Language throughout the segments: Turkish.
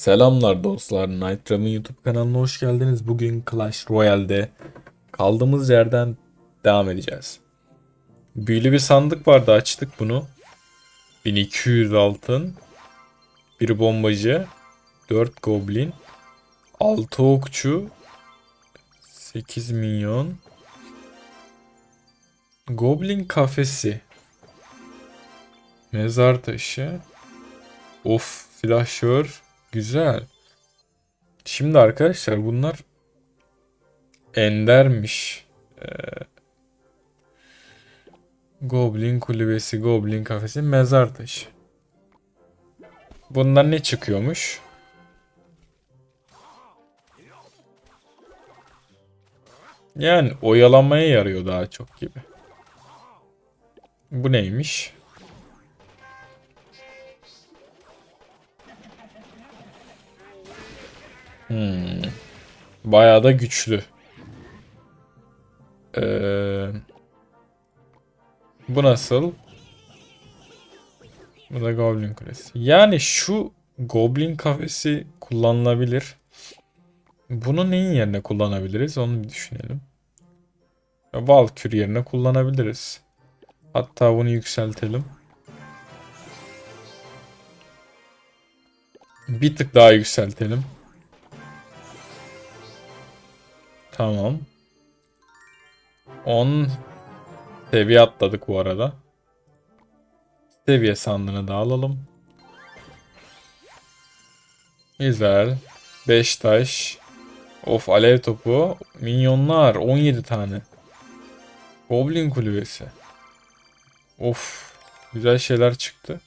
Selamlar dostlar. Night Ram'ın YouTube kanalına hoş geldiniz. Bugün Clash Royale'de kaldığımız yerden devam edeceğiz. Büyülü bir sandık vardı açtık bunu. 1200 altın, bir bombacı, 4 goblin, 6 okçu, 8 minyon, goblin kafesi, mezar taşı, of silahşör, Güzel. Şimdi arkadaşlar bunlar endermiş. Ee, Goblin kulübesi, Goblin kafesi, mezar taşı. Bundan ne çıkıyormuş? Yani oyalanmaya yarıyor daha çok gibi. Bu neymiş? Hmm. Bayağı da güçlü. Ee, bu nasıl? Bu da Goblin Kulesi. Yani şu Goblin kafesi kullanılabilir. Bunu neyin yerine kullanabiliriz onu bir düşünelim. Valkür yerine kullanabiliriz. Hatta bunu yükseltelim. Bir tık daha yükseltelim. Tamam. 10 seviye atladık bu arada. Seviye sandığını da alalım. Güzel. 5 taş. Of alev topu. Minyonlar 17 tane. Goblin kulübesi. Of. Güzel şeyler çıktı.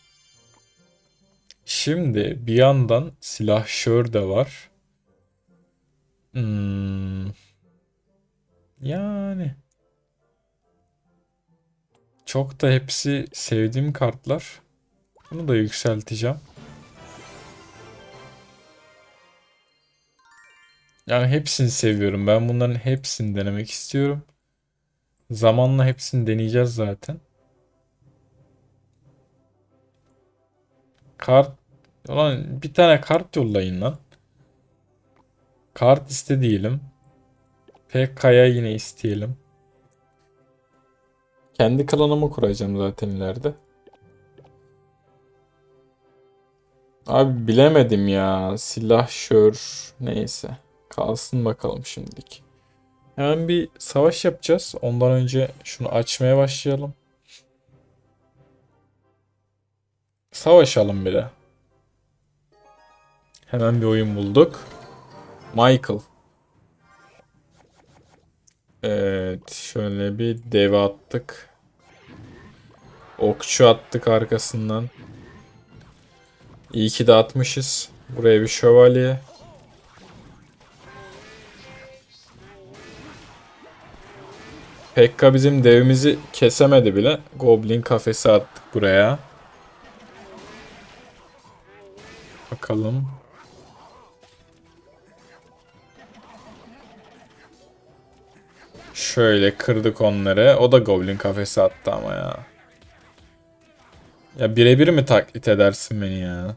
Şimdi bir yandan silahşör de var. Hmm. Yani. Çok da hepsi sevdiğim kartlar. Bunu da yükselteceğim. Yani hepsini seviyorum. Ben bunların hepsini denemek istiyorum. Zamanla hepsini deneyeceğiz zaten. Kart Ulan bir tane kart yollayın lan. Kart iste diyelim. PK'ya yine isteyelim. Kendi klanımı kuracağım zaten ileride. Abi bilemedim ya. Silahşör neyse. Kalsın bakalım şimdilik. Hemen bir savaş yapacağız. Ondan önce şunu açmaya başlayalım. Savaşalım bir de. Hemen bir oyun bulduk. Michael. Evet. Şöyle bir deve attık. Okçu attık arkasından. İyi ki de atmışız. Buraya bir şövalye. Pekka bizim devimizi kesemedi bile. Goblin kafesi attık buraya. Bakalım. Şöyle kırdık onları. O da Goblin kafesi attı ama ya. Ya birebir mi taklit edersin beni ya?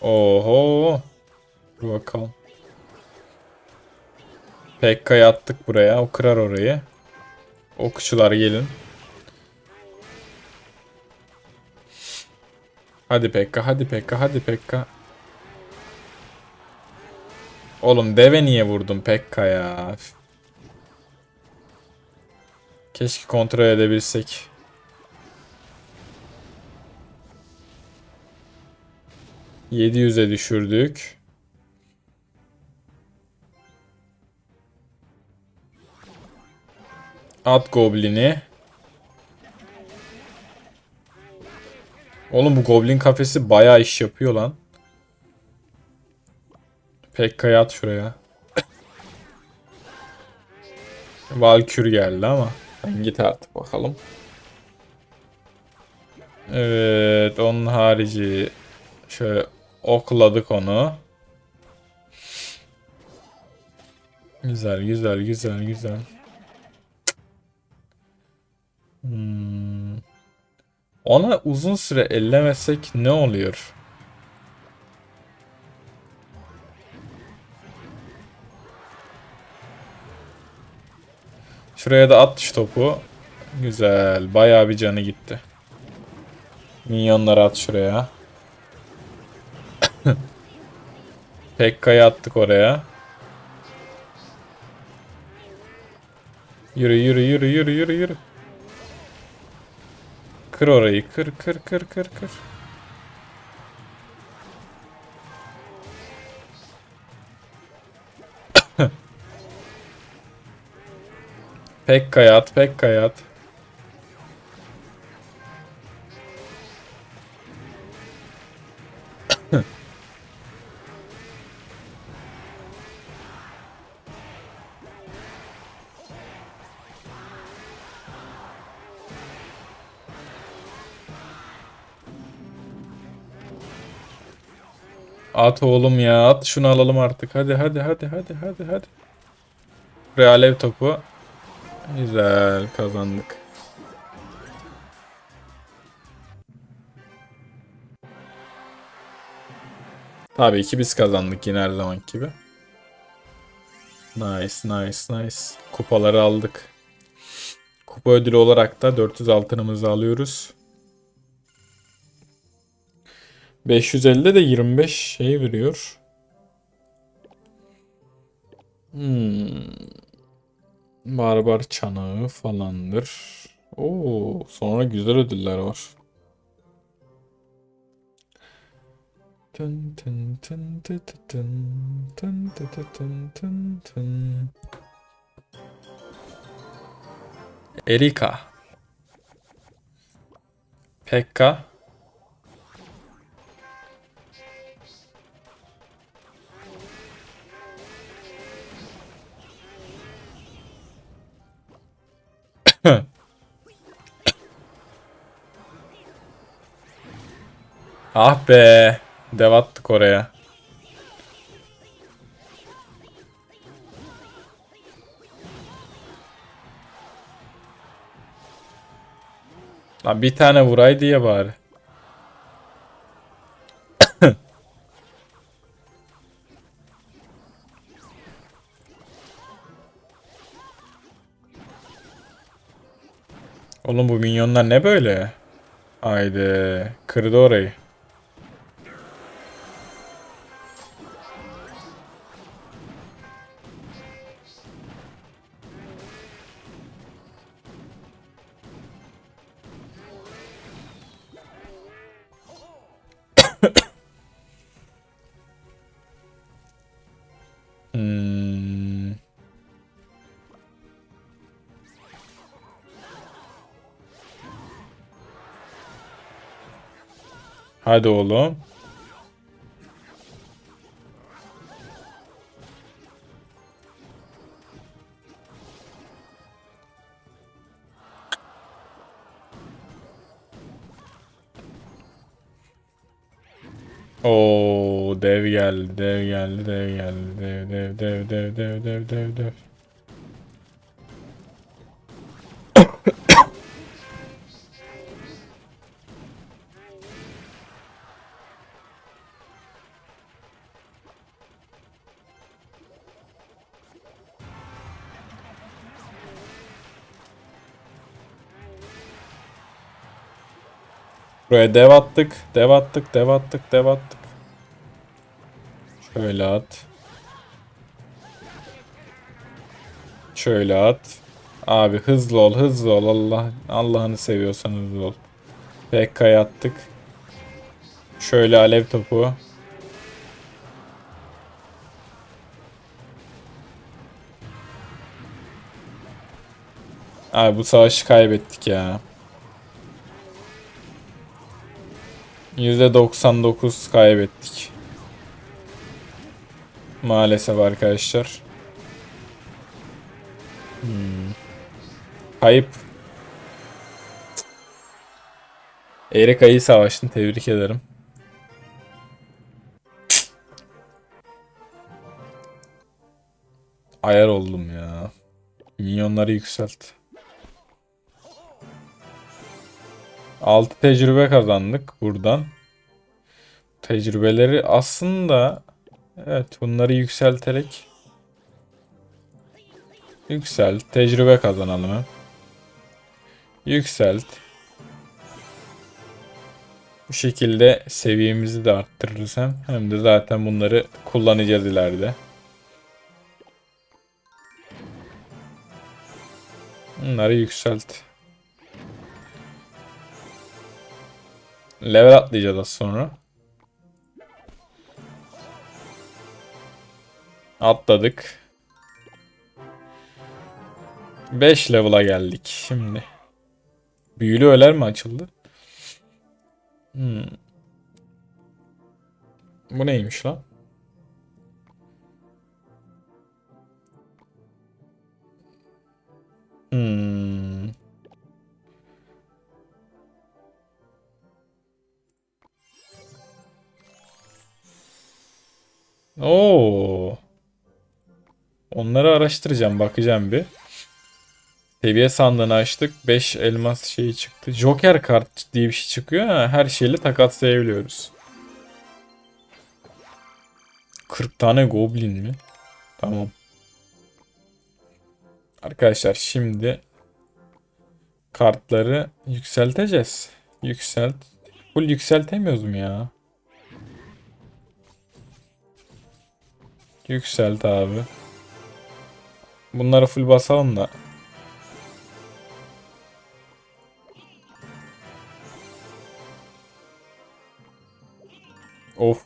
Oho. Dur bakalım. Pekka'yı attık buraya. O kırar orayı. Okçular gelin. Hadi Pekka, hadi Pekka, hadi Pekka. Oğlum deve niye vurdun Pekka ya? Keşke kontrol edebilsek. Yedi yüze düşürdük. At goblini. Oğlum bu goblin kafesi bayağı iş yapıyor lan. Pekka'yı at şuraya. Valkür geldi ama. Sen git artık bakalım. Evet onun harici şöyle okladık onu. Güzel güzel güzel güzel. Hmm. Ona uzun süre ellemesek ne oluyor? Şuraya da at şu topu. Güzel. Bayağı bir canı gitti. Minyonları at şuraya. Pekka'yı attık oraya. Yürü yürü yürü yürü yürü yürü. Kır orayı. Kır kır kır kır kır. Pekka'ya at, Pekka'ya at. At oğlum ya at şunu alalım artık. Hadi hadi hadi hadi hadi hadi. Buraya alev topu. Güzel kazandık. Tabii ki biz kazandık yine her zaman gibi. Nice nice nice. Kupaları aldık. Kupa ödülü olarak da 400 altınımızı alıyoruz. 550'de de 25 şey veriyor. Hmm. Barbar çanağı falandır. Oo, sonra güzel ödüller var. Tın tın tın tı tı tın, tın tı tı tın tın tın. Erika. Pekka. Ah be. Dev attık oraya. Lan bir tane vuray diye bari. Oğlum bu minyonlar ne böyle? Haydi. Kırdı orayı. Hadi oğlum. Oo dev geldi, dev geldi, dev geldi, dev dev dev dev dev dev dev dev. Buraya dev attık, dev attık, dev attık, dev attık. Şöyle at. Şöyle at. Abi hızlı ol, hızlı ol. Allah Allah'ını seviyorsan hızlı ol. Pekka'ya attık. Şöyle alev topu. Abi bu savaşı kaybettik ya. %99 kaybettik. Maalesef arkadaşlar. Hmm. Kayıp. Erika iyi savaştın. Tebrik ederim. Ayar oldum ya. Minyonları yükselt. 6 tecrübe kazandık buradan. Tecrübeleri aslında evet bunları yükselterek yükselt. Tecrübe kazanalım. Yükselt. Bu şekilde seviyemizi de arttırırız hem. Hem de zaten bunları kullanacağız ileride. Bunları yükselt. Level atlayacağız az sonra. Atladık. 5 level'a geldik şimdi. Büyülü öler mi açıldı? Hmm. Bu neymiş lan? Hmm. Oo. Onları araştıracağım, bakacağım bir. Seviye sandığını açtık. 5 elmas şeyi çıktı. Joker kart diye bir şey çıkıyor. Ha, her şeyle takaslayabiliyoruz. 40 tane goblin mi? Tamam. Arkadaşlar şimdi kartları yükselteceğiz. Yükselt. Full yükseltemiyoruz mu ya? Yükselt abi. Bunları full basalım da. Of.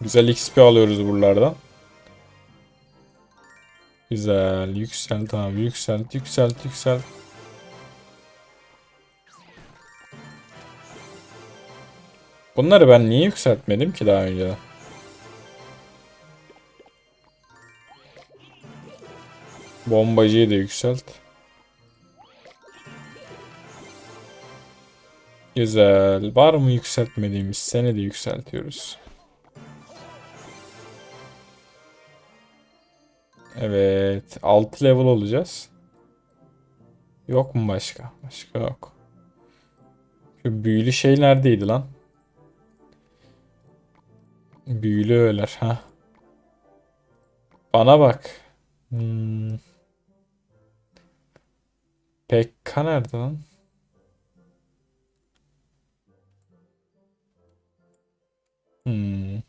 Güzel XP alıyoruz buralardan. Güzel. Yükselt abi. Yükselt. Yükselt. Yükselt. Bunları ben niye yükseltmedim ki daha önce? Bombacıyı da yükselt. Güzel. Var mı yükseltmediğimiz? Seni de yükseltiyoruz. Evet. 6 level olacağız. Yok mu başka? Başka yok. Şu büyülü şey neredeydi lan? Büyülü öler ha. Bana bak. Hmm. Pekka nerede lan? Hmm.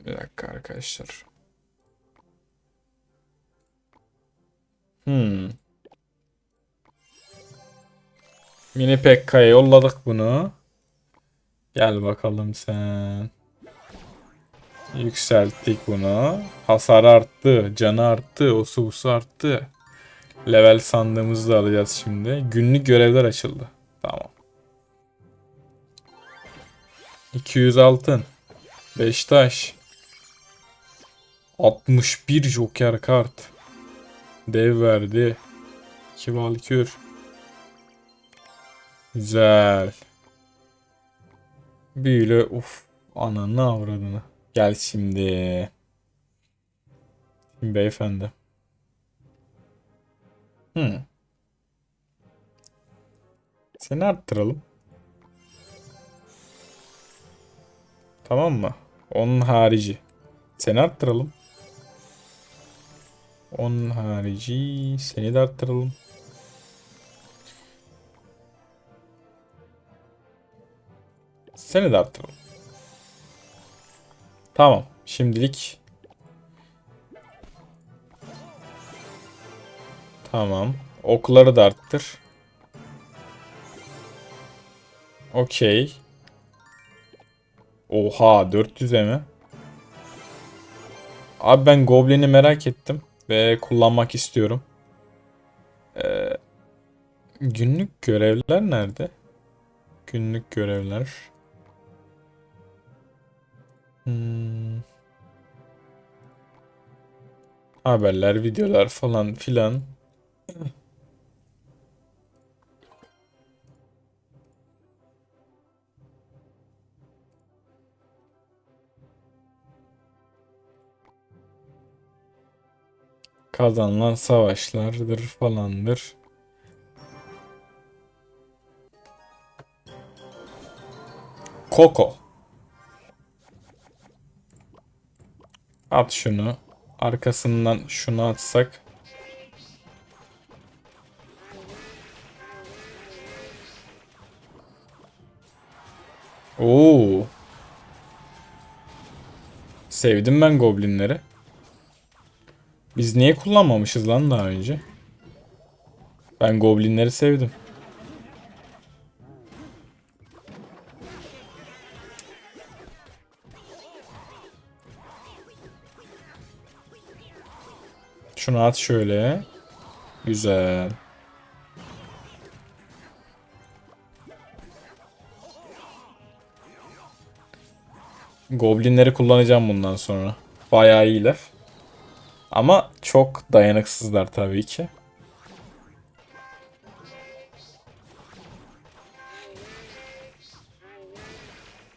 Bir dakika arkadaşlar. Hmm. Mini Pekka'ya yolladık bunu. Gel bakalım sen. Yükselttik bunu. Hasar arttı. Canı arttı. O busu arttı. Level sandığımızı da alacağız şimdi. Günlük görevler açıldı. Tamam. 200 altın. 5 taş. 61 joker kart. Dev verdi. 2 valkür. Güzel. Büyülü uf. Ananı avradını. Gel şimdi. Şimdi beyefendi. Hmm. Seni arttıralım. Tamam mı? Onun harici. Seni arttıralım. Onun harici seni de arttıralım. Seni de arttıralım. Tamam. Şimdilik Tamam. Okları da arttır. Okey. Oha 400'e mi? Abi ben Goblin'i merak ettim ve kullanmak istiyorum. Ee, günlük görevler nerede? Günlük görevler. Hmm. Haberler, videolar falan filan. kazanılan savaşlardır falandır. Koko. At şunu. Arkasından şunu atsak. Oo. Sevdim ben goblinleri. Biz niye kullanmamışız lan daha önce? Ben goblinleri sevdim. Şunu at şöyle. Güzel. Goblinleri kullanacağım bundan sonra. Bayağı iyiler. Ama çok dayanıksızlar tabii ki.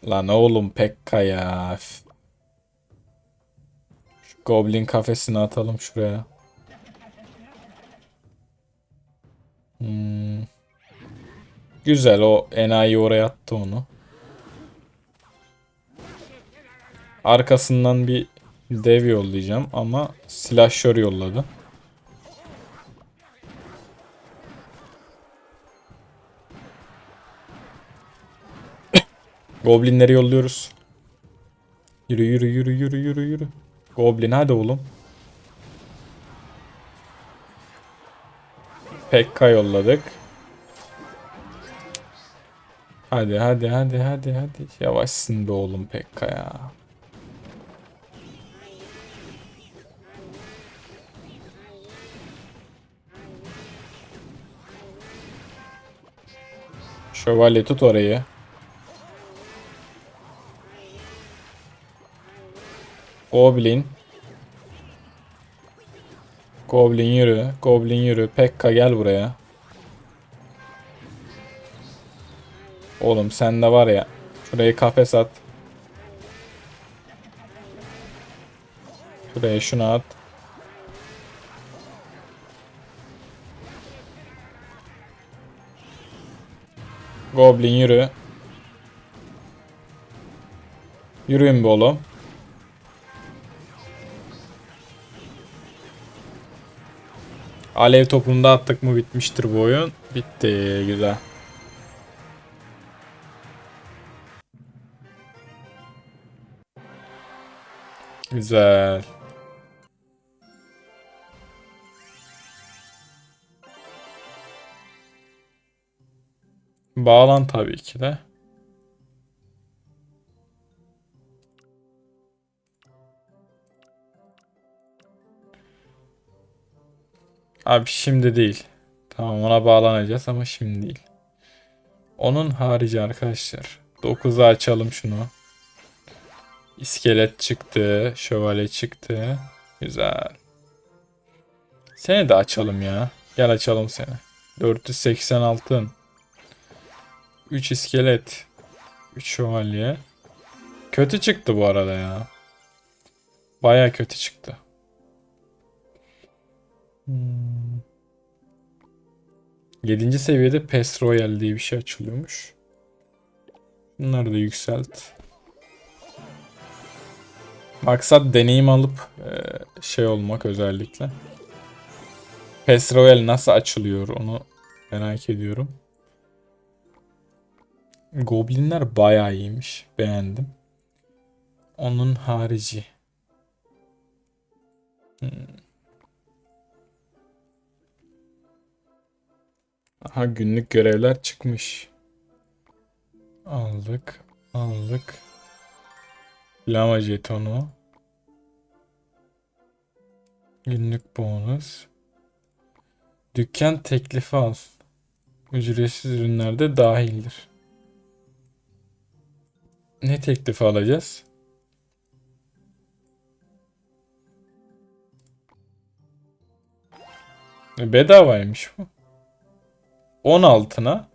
Lan oğlum Pekka ya. Şu Goblin kafesini atalım şuraya. Hmm. Güzel o enayi oraya attı onu. Arkasından bir dev yollayacağım ama silahşör yolladı. Goblinleri yolluyoruz. Yürü yürü yürü yürü yürü yürü. Goblin hadi oğlum. Pekka yolladık. Hadi hadi hadi hadi hadi. Yavaşsın be oğlum Pekka ya. Şövalye tut orayı. Goblin. Goblin yürü. Goblin yürü. Pekka gel buraya. Oğlum sen de var ya. Şurayı kafes at. Şuraya şunu at. Goblin yürü. Yürüyün be oğlum. Alev topunu da attık mı bitmiştir bu oyun. Bitti. Güzel. Güzel. Bağlan tabii ki de. Abi şimdi değil. Tamam ona bağlanacağız ama şimdi değil. Onun harici arkadaşlar. 9'u açalım şunu. İskelet çıktı. Şövalye çıktı. Güzel. Seni de açalım ya. Gel açalım seni. 486. 3 iskelet. 3 şövalye. Kötü çıktı bu arada ya. Baya kötü çıktı. Hmm. 7. seviyede Pest Royal diye bir şey açılıyormuş. Bunları da yükselt. Maksat deneyim alıp e, şey olmak özellikle. Pest Royal nasıl açılıyor onu merak ediyorum. Goblinler bayağı iyiymiş. Beğendim. Onun harici. Hmm. Aha günlük görevler çıkmış. Aldık. Aldık. Lama jetonu. Günlük bonus. Dükkan teklifi al. Ücretsiz ürünlerde dahildir. Ne teklifi alacağız? E, Bedavaymış bu. 10 altına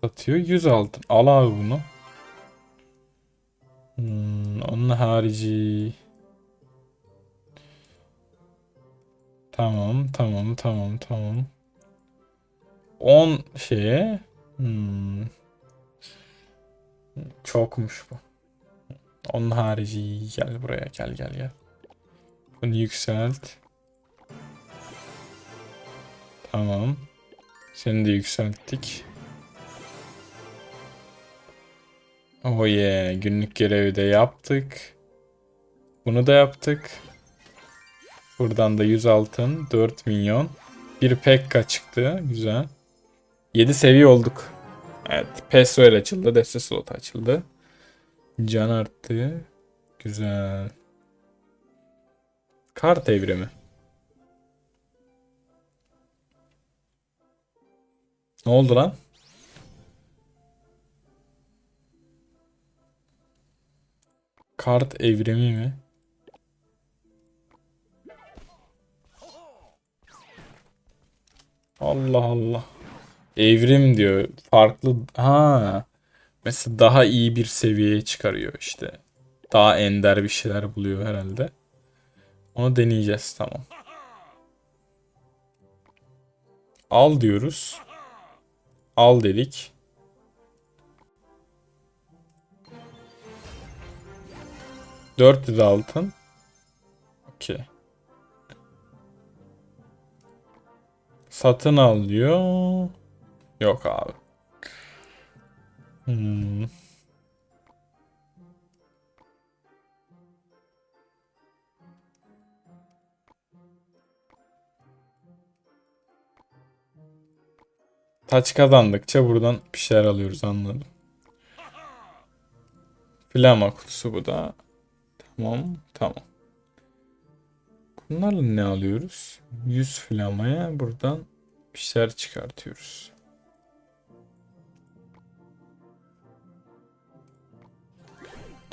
satıyor. 100 altın. Al abi bunu. Hmm, onun harici. Tamam, tamam, tamam, tamam. 10 şeye. Hmm. Çokmuş bu. Onun harici gel buraya gel gel gel. Bunu yükselt. Tamam. Seni de yükselttik. Oh yeah. Günlük görevi de yaptık. Bunu da yaptık. Buradan da 100 altın, 4 milyon. Bir pekka çıktı. Güzel. 7 seviye olduk. Evet. Pesuel açıldı. Deste slot açıldı. Can arttı. Güzel. Kart evrimi. Ne oldu lan? Kart evrimi mi? Allah Allah. Evrim diyor. Farklı. Ha. Mesela daha iyi bir seviyeye çıkarıyor işte. Daha ender bir şeyler buluyor herhalde. Onu deneyeceğiz tamam. Al diyoruz. Al dedik. Dört yüz altın. Okey. Satın al diyor. Yok abi. Hmm. Taç kazandıkça buradan bir şeyler alıyoruz anladım. Flama kutusu bu da. Tamam tamam. Bunlarla ne alıyoruz? 100 flamaya buradan bir şeyler çıkartıyoruz.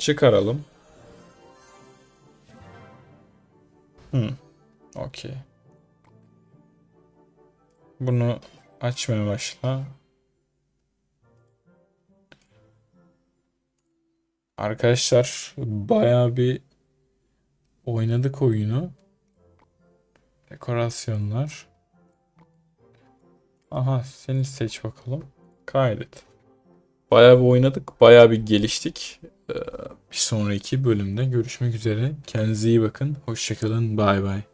Çıkaralım. Hı. Okey. Bunu açmaya başla. Arkadaşlar bayağı bir oynadık oyunu. Dekorasyonlar. Aha seni seç bakalım. Kaydet. Bayağı bir oynadık. Bayağı bir geliştik. Bir sonraki bölümde görüşmek üzere. Kendinize iyi bakın. Hoşçakalın. Bay bay.